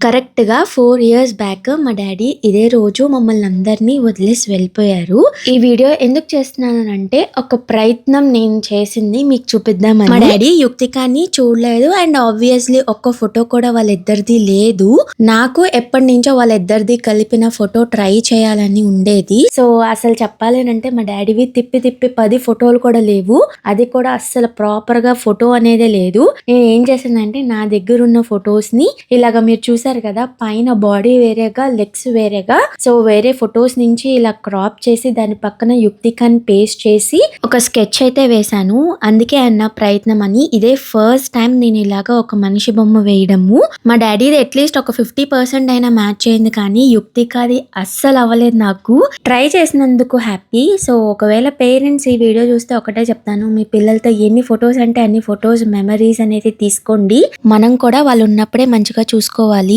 కరెక్ట్గా four years back మా daddy ఇదే రోజు మమ్మల్ని అందరినీ వదిలేసి వెళ్ళిపోయారు. ఈ వీడియో ఎందుకు చేస్తున్నానంటే ఒక ప్రయత్నం నేను చేసింది మీకు చూపిద్దామని. మా డాడీ యుక్తికాన్ని చూడలేదు అండ్ ఆబ్వియస్లీ ఒక్క ఫోటో కూడా వాళ్ళిద్దరిది లేదు. నాకు ఎప్పటి నుంచో వాళ్ళిద్దరిది కలిపిన ఫోటో ట్రై చేయాలని ఉండేది. సో అసలు చెప్పాలేనంటే మా డాడీవి తిప్పి తిప్పి పది ఫోటోలు కూడా లేవు. అది కూడా అస్సలు ప్రాపర్గా ఫోటో అనేదే లేదు. నేను ఏం చేశానంటే నా దగ్గర ఉన్న ఫొటోస్ని ఇలాగ మీరు చూసారు కదా పైన బాడీ వేరేగా లెగ్స్ వేరేగా. సో వేరే ఫొటోస్ నుంచి ఇలా క్రాప్ చేసి దాని పక్కన యుక్తికన్ పేస్ట్ చేసి ఒక స్కెచ్ అయితే వేశాను. అందుకే అన్న ప్రయత్నం అని. ఇదే ఫస్ట్ టైం నేను ఇలాగా ఒక మనిషి బొమ్మ వేయడము. మా డాడీది అట్లీస్ట్ ఒక ఫిఫ్టీ పర్సెంట్ అయినా మ్యాచ్ అయింది కానీ యుక్తికాది అస్సలు అవ్వలేదు నాకు. ట్రై చేసినందుకు హ్యాపీ సో ఒకవేళ పేరెంట్స్ ఈ వీడియో చూస్తే ఒకటే చెప్తాను. మీ పిల్లలతో ఎన్ని ఫొటోస్ అంటే అన్ని ఫొటోస్ మెమరీస్ అనేది తీసుకోండి. మనం కూడా వాళ్ళు ఉన్నప్పుడే మంచిగా చూసుకోవాలి.